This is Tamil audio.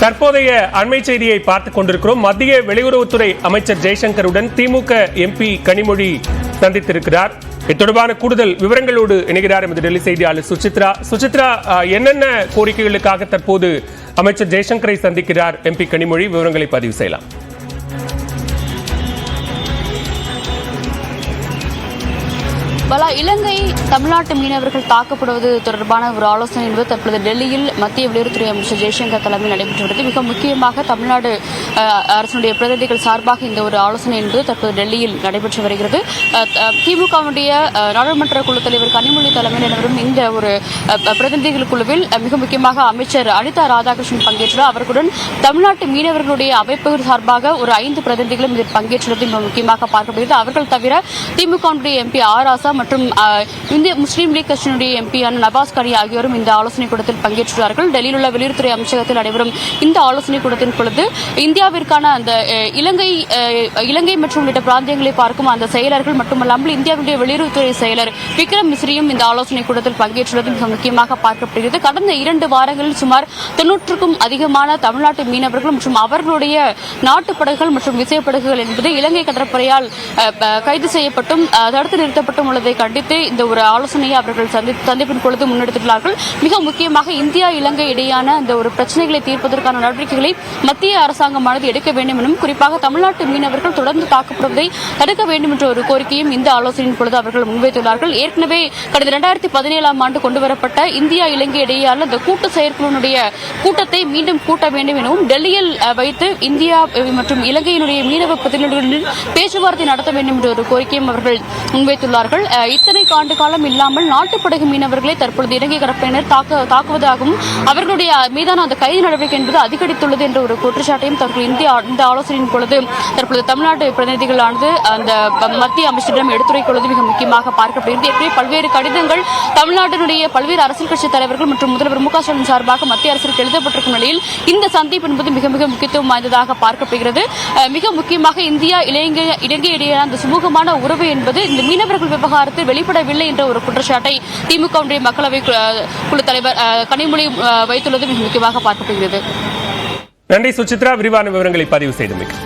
தற்போதைய அண்மை செய்தியை பார்த்துக் கொண்டிருக்கிறோம். மத்திய வெளியுறவுத்துறை அமைச்சர் ஜெய்சங்கருடன் திமுக எம்பி கனிமொழி சந்தித்திருக்கிறார். இது தொடர்பான கூடுதல் விவரங்களோடு இணைகிறார் எமது டெல்லி செய்தியாளர் சுசித்ரா. சுசித்ரா என்னென்ன கோரிக்கைகளுக்காக தற்போது அமைச்சர் ஜெய்சங்கரை சந்திக்கிறார் எம்பி கனிமொழி? விவரங்களை பதிவு செய்யலாம். பலா இலங்கை தமிழ்நாட்டு மீனவர்கள் தாக்கப்படுவது தொடர்பான ஒரு ஆலோசனை என்பது தற்பொழுது டெல்லியில் மத்திய வெளியுறவுத்துறை அமைச்சர் ஜெய்சங்கர் தலைமையில் நடைபெற்று வருகிறது. மிக முக்கியமாக தமிழ்நாடு அரசனுடைய பிரதிநிதிகள் சார்பாக இந்த ஒரு ஆலோசனை என்பது தற்போது டெல்லியில் நடைபெற்று வருகிறது. திமுகவுடைய நாடாளுமன்ற குழு தலைவர் கனிமொழி தலைமையில் நடைபெறும் இந்த ஒரு பிரதிநிதிகள் குழுவில் மிக முக்கியமாக அமைச்சர் அனிதா ராதாகிருஷ்ணன் பங்கேற்றார். அவர்களுடன் தமிழ்நாட்டு மீனவர்களுடைய அமைப்புகள் சார்பாக ஒரு ஐந்து பிரதிநிதிகளும் இதில் பங்கேற்றுள்ளது மிக முக்கியமாக பார்க்கப்படுகிறது. அவர்கள் தவிர திமுகவுடைய எம்பி ஆர் ஆசா மற்றும் இந்திய முஸ்லீம் லீக் கட்சியினுடைய எம்பியான நவாஸ் கனி ஆகியோரும் இந்த ஆலோசனை கூட்டத்தில் பங்கேற்றுள்ளார்கள். டெல்லியில் உள்ள வெளியுறவுத்துறை அமைச்சகத்தில் நடைபெறும் இந்த ஆலோசனை கூட்டத்தின் பொழுது இந்தியாவிற்கான அந்த இலங்கை இலங்கை மற்றும் உள்ளிட்ட பிராந்தியங்களை பார்க்கும் அந்த செயலர்கள் மட்டுமல்லாமல் இந்தியாவுடைய வெளியுறவுத்துறை செயலர் விக்ரம் மிஸ்ரியும் இந்த ஆலோசனை கூட்டத்தில் பங்கேற்றுள்ளது. மிக முக்கியமாக பார்க்கப்படுகிறது. கடந்த இரண்டு வாரங்களில் சுமார் தொன்னூற்றுக்கும் அதிகமான தமிழ்நாட்டு மீனவர்கள் மற்றும் அவர்களுடைய நாட்டுப்படகுகள் மற்றும் விசைப்படகுகள் என்பது இலங்கை கடற்படையால் கைது செய்யப்பட்டும் தடுத்து நிறுத்தப்பட்டும் உள்ளதை கண்டித்து இந்த ஒரு ஆலோசனையை அவர்கள் சந்திப்பின் பொழுது முன்னெடுத்துள்ளார்கள். மிக முக்கியமாக இந்தியா இலங்கை இடையான இந்த ஒரு பிரச்சனைகளை தீர்ப்பதற்கான நடவடிக்கைகளை மத்திய அரசாங்கமான அரசாங்கமானது எடுக்க வேண்டும் எனவும் குறிப்பாக தமிழ்நாட்டு மீனவர்கள் தொடர்ந்து தாக்கப்படுவதை தடுக்க வேண்டும் என்ற ஒரு கோரிக்கையும் இந்த ஆலோசனையின் பொழுது அவர்கள் முன்வைத்துள்ளார்கள். ஏற்கனவே கடந்த இரண்டாயிரத்தி பதினேழாம் ஆண்டு கொண்டுவரப்பட்ட இந்தியா இலங்கை இடையேயான இந்த கூட்டு செயற்குழுனுடைய கூட்டத்தை மீண்டும் கூட்ட வேண்டும் எனவும் டெல்லியில் வைத்து இந்தியா மற்றும் இலங்கையினுடைய மீனவ பிரதிநிதிகளுடன் பேச்சுவார்த்தை நடத்த வேண்டும் என்ற ஒரு கோரிக்கையும் அவர்கள் முன்வைத்துள்ளார்கள். இத்தனை ஆண்டு காலம் இல்லாமல் நாட்டுப்படகு மீனவர்களை தற்பொழுது இலங்கை கடற்படையினர் தாக்க தாக்குவதாகவும் அவர்களுடைய மீதான அந்த கைது நடவடிக்கை என்பது அதிகரித்துள்ளது என்ற ஒரு குற்றச்சாட்டையும் தற்போது இந்த இந்த ஆலோசனையின் பொழுது தற்பொழுது தமிழ்நாட்டு பிரதிநிதிகளானது அந்த மத்திய அமைச்சரிடம் எடுத்துரைக்கொள்வது மிக முக்கியமாக பார்க்கப்படுகிறது. ஏற்கனவே பல்வேறு கடிதங்கள் தமிழ்நாட்டினுடைய பல்வேறு அரசியல் கட்சி தலைவர்கள் மற்றும் முதல்வர் மு க ஸ்டாலின் சார்பாக மத்திய அரசிற்கு எழுதப்பட்டிருக்கும் நிலையில் இந்த சந்திப்பு என்பது மிக மிக முக்கியத்துவம் வாய்ந்ததாக பார்க்கப்படுகிறது. மிக முக்கியமாக இந்தியா இலங்கை இலங்கை இடையே அந்த சுமூகமான உறவு என்பது இந்த மீனவர்கள் விவகாரத்தில் வெளிப்படவில்லை என்ற ஒரு குற்றச்சாட்டை திமுகவுடைய மக்களவை கு- குழு தலைவர் அஹ், கனிமொழி வைத்துள்ளது மிக முக்கியமாக பார்க்கப்படுகிறது. நன்றி சுசித்ரா. விரிவான விவரங்களை பதிவு செய்தமைக்கு